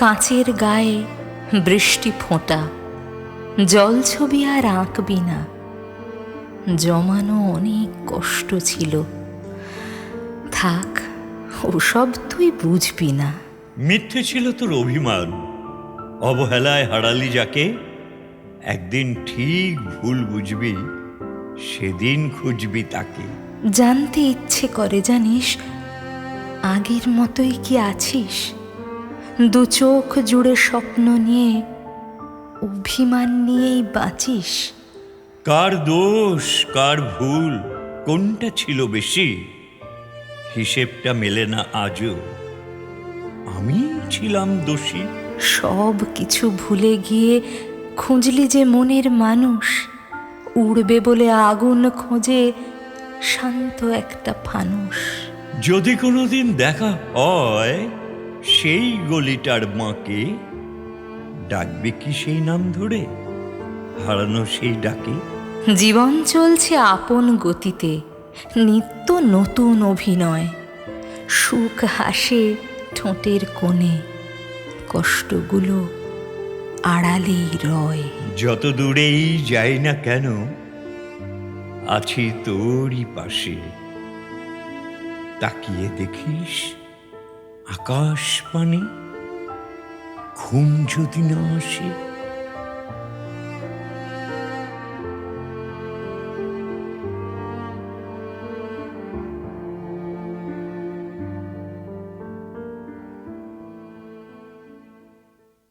কাঁচের গায়ে বৃষ্টি ফোঁটা জল ছবি আর আঁকবি না জমানো অনেক কষ্ট ছিল। থাক ওসব তুই বুঝবি না। মিথ্যে ছিল তোর অভিমান। অবহেলায় হারালি যাকে একদিন ঠিক ভুল বুঝবি সেদিন খুঁজবি তাকে। জানতে ইচ্ছে করে জানিস? আগের মতোই কি আছিস? দু চোখ জুড়ে স্বপ্ন নিয়ে অভিমান নিয়েই বাঁচিস। কার দোষ কার ভুল কোনটা ছিল বেশি? হিসেবটা মেলে না আজও। আমি ছিলাম দোষী। সব কিছু ভুলে গিয়ে খুঁজলি যে মনের মানুষ। উড়বে বলে আগুন খোঁজে শান্ত একটা ফানুষ। যদি কোনোদিন দেখা হয় সেই গলিটার মাকে ডাকবে কি সেই নাম ধরে? হারানো সেই ডাকে? জীবন চলছে আপন গতিতে নিত্য নতুন অভিনয়। সুখ হাসে ঠোঁটের কোণে কষ্টগুলো আড়ালেই রয়। যত দূরেই যাই না কেন আছি তোরই পাশে। তাকিয়ে দেখিস আকাশ পানে ঘুম যদি না আসে